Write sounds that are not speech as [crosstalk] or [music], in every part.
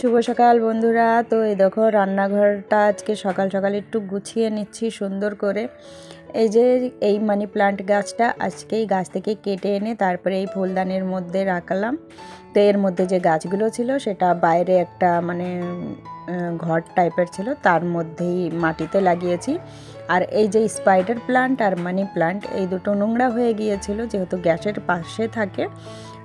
শুভ সকাল বন্ধুরা। তো এই দেখো, রান্নাঘরটা আজকে সকাল সকাল একটু গুছিয়ে নিচ্ছি সুন্দর করে। এই যে এই মানি প্লান্ট গাছটা আজকে এই গাছ থেকে কেটে এনে তারপরে এই ফুলদানির মধ্যে রাখলাম। তো এর মধ্যে যে গাছগুলো ছিল সেটা বাইরে একটা মানে ঘর টাইপের ছিল, তার মধ্যেই মাটিতে লাগিয়েছি। আর এই যে স্পাইডার প্লান্ট আর মানি প্লান্ট এই দুটো নোংরা হয়ে গিয়েছিল, যেহেতু গ্যাসের পাশে থাকে,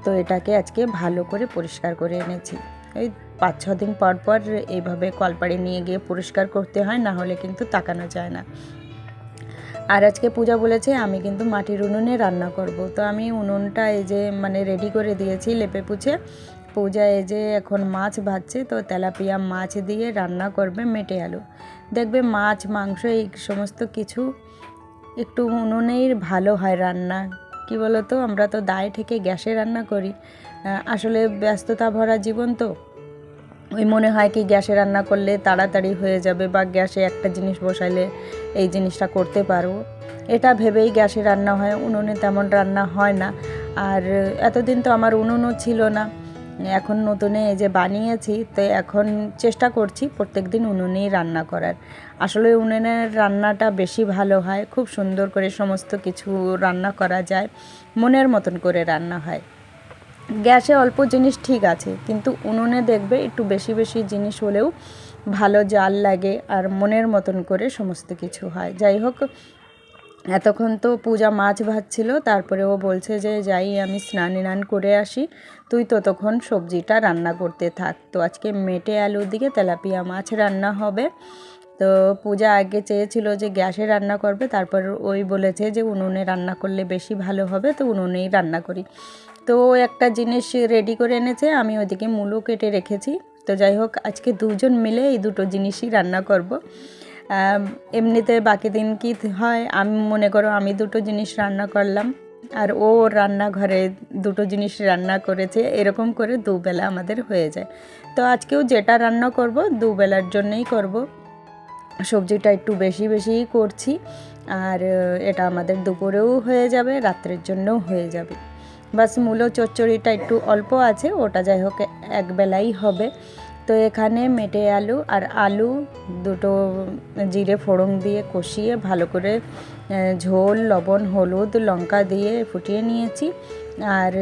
তো এটাকে আজকে ভালো করে পরিষ্কার করে এনেছি। এই পাঁচ ছ দিন পর পর এইভাবে কলপাড়ে নিয়ে গিয়ে পরিষ্কার করতে হয়, না হলে কিন্তু তাকানো যায় না। আর আজকে পূজা বলেছে, আমি কিন্তু মাটির উনুনে রান্না করব। তো আমি উনুনটা এই যে মানে রেডি করে দিয়েছি লেপে পুছে। পূজা এই যে এখন মাছ ভাজছে, তো তেলাপিয়া মাছ দিয়ে রান্না করবে মেটে আলু। দেখবে মাছ, মাংস এই সমস্ত কিছু একটু উনুনেই ভালো হয় রান্না। কি বলতো? আমরা তো দায় থেকে গ্যাসে রান্না করি। আসলে ব্যস্ততা ভরা জীবন তো। ওই মনে হয় কি গ্যাসে রান্না করলে তাড়াতাড়ি হয়ে যাবে বা গ্যাসে একটা জিনিস বসাইলে এই জিনিসটা করতে পারব এটা ভেবেই গ্যাসে রান্না হয়, উনুনে তেমন রান্না হয় না। আর এতদিন তো আমার উনুনও ছিল না। এখন নতুনে এই যে বানিয়েছি, তো এখন চেষ্টা করছি প্রত্যেক দিন উনুনেই রান্না করার। আসলে উনুনের রান্নাটা বেশি ভালো হয়, খুব সুন্দর করে সমস্ত কিছু রান্না করা যায়, মনের মতন করে রান্না হয়। গ্যাসে অল্প জিনিস ঠিক আছে, কিন্তু উনুনে দেখবে একটু বেশি বেশি জিনিস হলেও ভালো জাল লাগে আর মনের মতন করে সমস্ত কিছু হয়। যাই হোক, এতক্ষণ তো পূজা মাছ ভাজছিল, তারপরে ও বলছে যে, যাই, আমি স্নান টান করে আসি। তুই ততক্ষণ সবজিটা রান্না করতে থাক। তো আজকে মেটে আলুর দিকে তেলাপিয়া মাছ রান্না হবে। তো পূজা আগে চেয়েছিল যে, গ্যাসে রান্না করবে, তারপর ওই বলেছে যে, উনুনে রান্না করলে বেশি ভালো হবে, তো উনুনেই রান্না করি। তো একটা জিনিস রেডি করে এনেছে, আমি ওইদিকে মূলো কেটে রেখেছি। তো যাই হোক, আজকে দুজন মিলে এই দুটো জিনিসই রান্না করব। এমনিতে বাকি দিন কি হয়, আমি, মনে করো আমি দুটো জিনিস রান্না করলাম, আর ও রান্নাঘরে দুটো জিনিস রান্না করেছে, এরকম করে দুবেলা আমাদের হয়ে যায়। তো আজকেও যেটা রান্না করব, দুবেলার জন্যই করব। সবজিটা একটু বেশি বেশিই করছি, আর এটা আমাদের দুপুরেও হয়ে যাবে, রাত্রের জন্যও হয়ে যাবে। বাস মূলো চচ্চড়িটা একটু অল্প আছে, ওটা যাই হোক একবেলাই হবে। তো এখানে মেটে আলু আর আলু দুটো জিরে ফোড়ন দিয়ে কষিয়ে ভালো করে ঝোল, লবণ, হলুদ, লঙ্কা দিয়ে ফুটিয়ে নিয়েছি। আর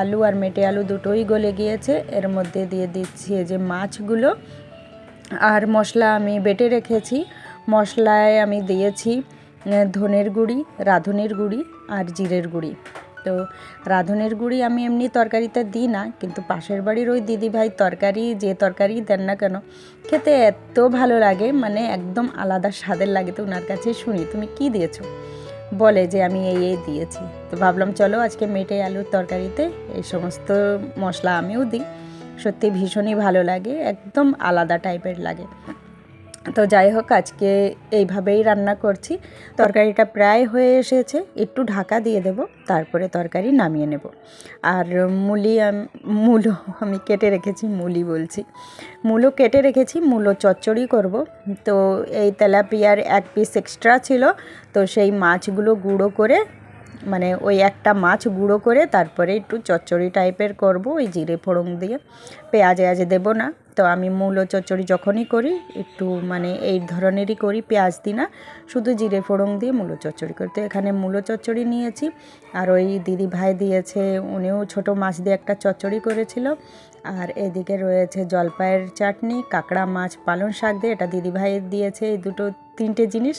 আলু আর মেটে আলু দুটোই গলে গিয়েছে। এর মধ্যে দিয়ে দিচ্ছি যে মাছগুলো। আর মশলা আমি বেটে রেখেছি। মশলায় আমি দিয়েছি ধনের গুঁড়ি, রাঁধুনির গুঁড়ি আর জিরের গুঁড়ি। তো রাঁধুনির গুঁড়ি আমি এমনি তরকারিতে দিই না, কিন্তু পাশের বাড়ির ওই দিদিভাই তরকারি, যে তরকারি দেন না কেন, খেতে এত ভালো লাগে মানে একদম আলাদা স্বাদের লাগে, তো ওনার কাছে শুনি, তুমি কি দিয়েছ? বলে যে আমি এই এই দিয়েছি। তো ভাবলাম চলো আজকে মেটে আলুর তরকারিতে এই সমস্ত মশলা আমিও দিই, সত্যি ভীষণই ভালো লাগে, একদম আলাদা টাইপের লাগে। তো যাই হোক, আজকে এইভাবেই রান্না করছি। তরকারিটা প্রায় হয়ে এসেছে, একটু ঢাকা দিয়ে দেব, তারপরে তরকারি নামিয়ে নেব। আর মুলি মূলো, আমি কেটে রেখেছি, মুলি বলছি। মূলো কেটে রেখেছি, মূলো চচ্চড়ি করব। তো এই তেলাপিয়ার এক পিস এক্সট্রা ছিল, তো সেই মাছগুলো গুঁড়ো করে মানে ওই একটা মাছ গুঁড়ো করে, তারপরে একটু চচ্চড়ি টাইপের করব, ওই জিরে ফোড়ন দিয়ে। পেঁয়াজ এয়াজ দেবো না তো আমি মূলো চচ্চড়ি যখনই করি, একটু মানে এই ধরনেরই করি, পেঁয়াজ দিই না, শুধু জিরে ফোড়ন দিয়ে মূলো চচ্চড়ি করি। তো এখানে মূলো চচ্চড়ি নিয়েছি, আর ওই দিদি ভাই দিয়েছে, উনিও ছোট মাছ দিয়ে একটা চচ্চড়ি করেছিল। আর এদিকে রয়েছে জলপাইয়ের চাটনি, কাঁকড়া মাছ, পালং শাক দিয়ে, এটা দিদি ভাই দিয়েছে, এই দুটো তিনটে জিনিস।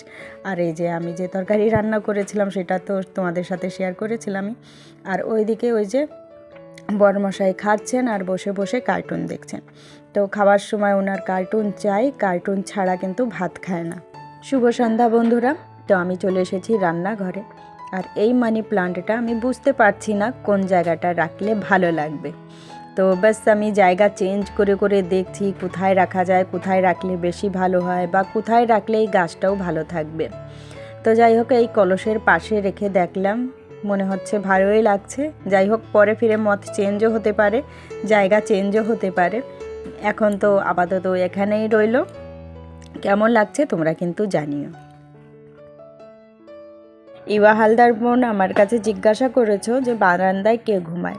আর এই যে আমি যে তরকারি রান্না করেছিলাম, সেটা তো তোমাদের সাথে শেয়ার করেছিলামই। আর ওইদিকে ওই যে বরমশাই খাচ্ছেন, আর বসে বসে কার্টুন দেখছেন। তো খাওয়ার সময় ওনার কার্টুন চাই কার্টুন ছাড়া কিন্তু ভাত খায় না। শুভ সন্ধ্যা বন্ধুরা, তো আমি চলে এসেছি রান্নাঘরে। আর এই মানি প্লান্টটা আমি বুঝতে পারছি না কোন জায়গাটা রাখলে ভালো লাগবে। তো ব্যাস আমি জায়গা চেঞ্জ করে করে দেখছি কোথায় রাখা যায়, কোথায় রাখলে বেশি ভালো হয় বা কোথায় রাখলে এই গাছটাও ভালো থাকবে। তো যাই হোক, এই কলসের পাশে রেখে দেখলাম, মনে হচ্ছে ভালোই লাগছে। যাই হোক, পরে ফিরে মত চেঞ্জও হতে পারে, জায়গা চেঞ্জও হতে পারে। এখন তো আপাতত এখানেই রইল। কেমন লাগছে তোমরা কিন্তু জানিও। ইবা হালদার বোন আমার কাছে জিজ্ঞাসা করেছ যে বারান্দায় কে ঘুমায়?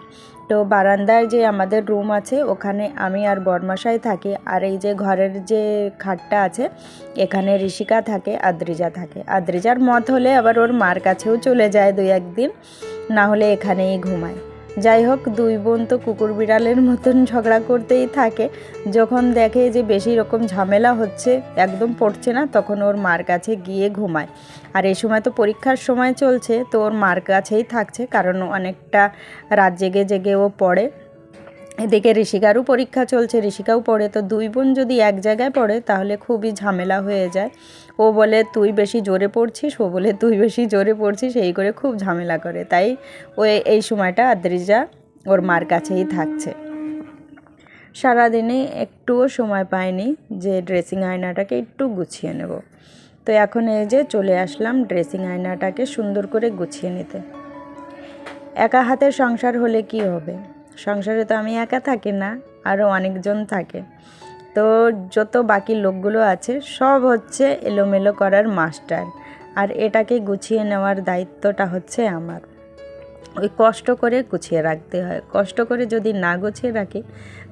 তো বারান্দায় যে আমাদের রুম আছে, ওখানে আমি আর বরমাসাই থাকি, আর এই যে ঘরের যে খাটটা আছে, এখানে ঋষিকা থাকে, আদ্রিজা থাকে। আদ্রিজার মত হলে আবার ওর মার কাছেও চলে যায় দুই একদিন, না হলে এখানেই ঘুমায়। যাই হোক, দুই বোন তো কুকুর বিড়ালের মতন ঝগড়া করতেই থাকে। যখন দেখে যে বেশি রকম ঝামেলা হচ্ছে, একদম পড়ছে না, তখন ওর মার কাছে গিয়ে ঘুমায়। আর এই সময় তো পরীক্ষার সময় চলছে, তো ওর মার কাছেই থাকছে, কারণ অনেকটা রাত জেগে জেগে ও পড়ে। এদিকে ঋষিকারও পরীক্ষা চলছে, ঋষিকাও পড়ে। তো দুই বোন যদি এক জায়গায় পড়ে, তাহলে খুবই ঝামেলা হয়ে যায়। ও বলে, তুই বেশি জোরে পড়ছিস? ও বলে, তুই বেশি জোরে পড়ছিস? এই করে খুব ঝামেলা করে। তাই ও এই সময়টা আদ্রিজা ওর মার কাছেই থাকছে। সারাদিনে একটুও সময় পাইনি যে ড্রেসিং আয়নাটাকে একটু গুছিয়ে নেব। তো এখন এই যে চলে আসলাম ড্রেসিং আয়নাটাকে সুন্দর করে গুছিয়ে নিতে। একা হাতের সংসার হলে কি হবে? সংসারে তো আমি একা থাকি না আরও অনেকজন থাকে। তো যত বাকি লোকগুলো আছে, সব হচ্ছে এলোমেলো করার মাস্টার। আর এটাকে গুছিয়ে নেওয়ার দায়িত্বটা হচ্ছে আমার। ওই কষ্ট করে গুছিয়ে রাখতে হয়। কষ্ট করে যদি না গুছিয়ে রাখি,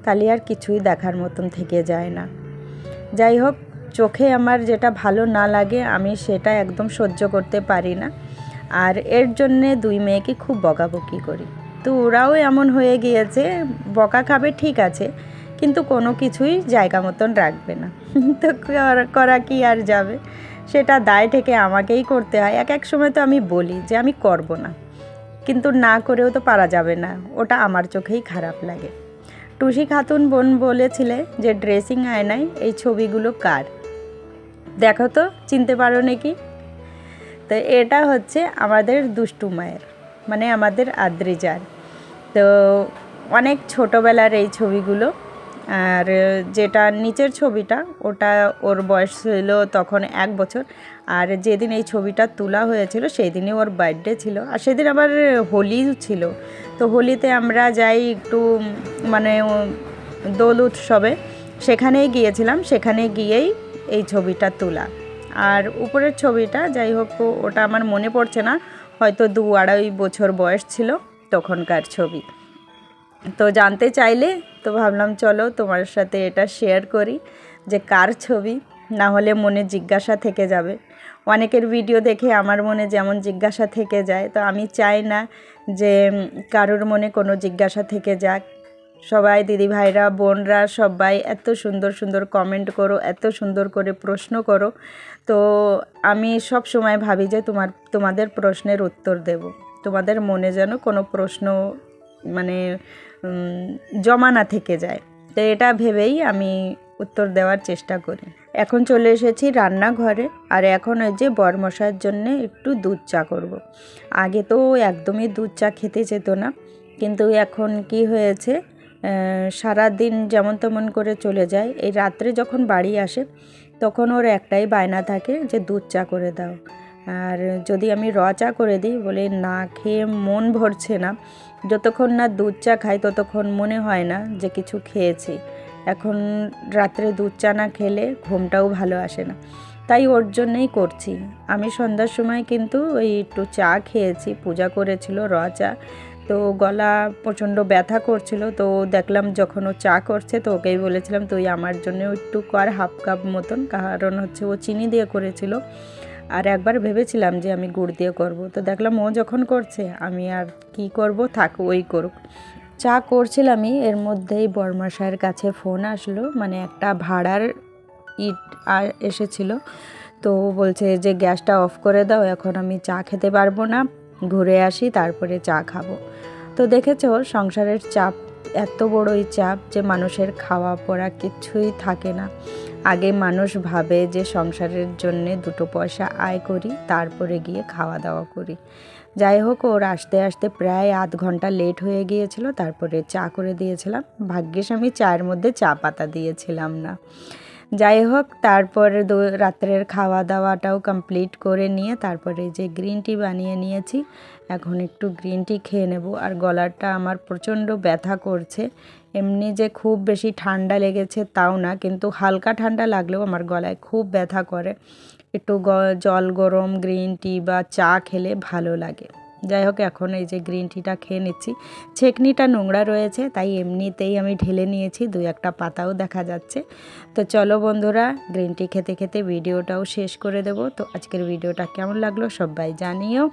তাহলে আর কিছুই দেখার মতন থেকে যায় না। যাই হোক, চোখে আমার যেটা ভালো না লাগে, আমি সেটা একদম সহ্য করতে পারি না। আর এর জন্যে দুই মেয়েকে খুব বকাবকি করি। তো ওরাও এমন হয়ে গিয়েছে, বকা খাবে ঠিক আছে, কিন্তু কোনো কিছুই জায়গা মতন রাখবে না। [laughs] তো করা কি আর যাবে? সেটা দায় থেকে আমাকেই করতে হয়। এক এক সময় তো আমি বলি যে আমি করব না, কিন্তু না করেও তো পারা যাবে না। ওটা আমার চোখেই খারাপ লাগে। টুসি খাতুন বোন বলেছিলে যে ড্রেসিং আয়নায় এই ছবিগুলো কার? দেখো তো, চিনতে পারো নাকি? তো এটা হচ্ছে আমাদের দুষ্টু মায়ের মানে আমাদের আদ্রিজার। তো অনেক ছোটোবেলার এই ছবিগুলো। আর যেটা নিচের ছবিটা, ওটা ওর বয়স ছিল তখন এক বছর। আর যেদিন এই ছবিটা তোলা হয়েছিল সেই দিনই ওর বার্থডে ছিল। আর সেদিন আবার হোলি ছিল। তো হোলিতে আমরা যাই একটু মানে দোল উৎসবে। সেখানেই গিয়েছিলাম, সেখানে গিয়েই এই ছবিটা তোলা। আর উপরের ছবিটা, যাই হোক, ওটা আমার মনে পড়ছে না। হয়তো দু আড়াই বছর বয়স ছিল। তখনকার ছবি। তো জানতে চাইলে তো ভাবলাম চলো তোমার সাথে এটা শেয়ার করি যে কার ছবি, না হলে মনে জিজ্ঞাসা থেকে যাবে। অনেকের ভিডিও দেখে আমার মনে যেমন জিজ্ঞাসা থেকে যায়, তো আমি চাই না যে কারোর মনে কোনো জিজ্ঞাসা থেকে যাক। সবাই দিদি ভাইরা, বোনরা সবাই এত সুন্দর সুন্দর কমেন্ট করো, এত সুন্দর করে প্রশ্ন করো। তো আমি সব সময় ভাবি যে তোমার, তোমাদের প্রশ্নের উত্তর দেব। তোমাদের মনে যেন কোনো প্রশ্ন মানে জমা না থেকে যায়। তো এটা ভেবেই আমি উত্তর দেওয়ার চেষ্টা করি। এখন চলে এসেছি রান্নাঘরে, আর এখন ওই যে বরমশার জন্যে একটু দুধ চা করব। আগে তো একদমই দুধ চা খেতে যেত না, কিন্তু এখন কি হয়েছে সারা দিন যেমন তেমন করে চলে যায়। এই রাত্রে যখন বাড়ি আসে, তখন ওর একটাই বায়না থাকে যে, দুধ চা করে দাও। আর যদি আমি র চা করে দিই, বলে না খেয়ে মন ভরছে না। যতক্ষণ না দুধ চা খাই, ততক্ষণ মনে হয় না যে কিছু খেয়েছি। এখন রাত্রে দুধ চা না খেলে ঘুমটাও ভালো আসে না। তাই ওর জন্যই করছি। আমি সন্ধ্যার সময় কিন্তু ওই একটু চা খেয়েছি, পূজা করেছিল র চা। তো গলা প্রচণ্ড ব্যথা করছিল, তো দেখলাম যখন ও চা করছে, তো ওকেই বলেছিলাম, তুই আমার জন্য একটু কর হাফ কাপ মতন। কারণ হচ্ছে ও চিনি দিয়ে করেছিল। আর একবার ভেবেছিলাম যে আমি গুড় দিয়ে করব। তো দেখলাম ও যখন করছে, আমি আর কি করব? থাক, ওই করুক। চা করছিলামই, এর মধ্যেই বর্মাশায়ের কাছে ফোন আসলো। মানে একটা ভাড়ার ইট আর এসেছিল। তো বলছে যে, গ্যাসটা অফ করে দাও, এখন আমি চা খেতে পারব না। ঘুরে আসি, তারপরে চা খাব। তো দেখেছ, সংসারের চাপ এত বড়ই চাপ যে, মানুষের খাওয়া পড়া কিচ্ছুই থাকে না। আগে মানুষ ভাবে যে সংসারের জন্যে দুটো পয়সা আয় করি, তারপরে গিয়ে খাওয়া দাওয়া করি। যাই হোক, ওর আসতে আসতে প্রায় আধ ঘণ্টা লেট হয়ে গিয়েছিল, তারপরে চা করে দিয়েছিলাম। ভাগ্যিস আমি চায়ের মধ্যে চা পাতা দিয়েছিলাম না। যাই হোক তারপরে রাত্রের খাওয়া দাওয়াটাও কমপ্লিট করে নিয়ে তারপরে যে গ্রিন টি বানিয়ে নিয়েছি, এখন একটু গ্রিন টি খেয়ে নেব। আর গলাটা আমার প্রচণ্ড ব্যথা করছে। এমনি যে খুব বেশি ঠান্ডা লেগেছে তাও না, কিন্তু হালকা ঠান্ডা লাগলেও আমার গলায় খুব ব্যথা করে। একটু জল গরম গ্রিন টি বা চা খেলে ভালো লাগে। যাই হোক, এখন এই যে গ্রিন টিটা খেয়ে নিচ্ছি। ছেকনিটা নোংরা রয়েছে, তাই এমনিতেই আমি ঢেলে নিয়েছি দুই একটা পাতাও দেখা যাচ্ছে। তো চলো বন্ধুরা গ্রিন টি খেতে খেতে ভিডিওটাও শেষ করে দেব। তো আজকের ভিডিওটা কেমন লাগল সবাই জানিও।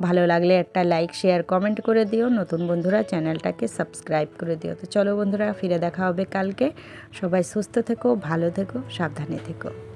ভালো লাগলে একটা লাইক শেয়ার কমেন্ট করে দিও। নতুন বন্ধুরা, চ্যানেলটাকে সাবস্ক্রাইব করে দিও। তো চলো বন্ধুরা, ফিরে দেখা হবে কালকে। সবাই সুস্থ থেকো, ভালো থেকো, সাবধানে থেকো।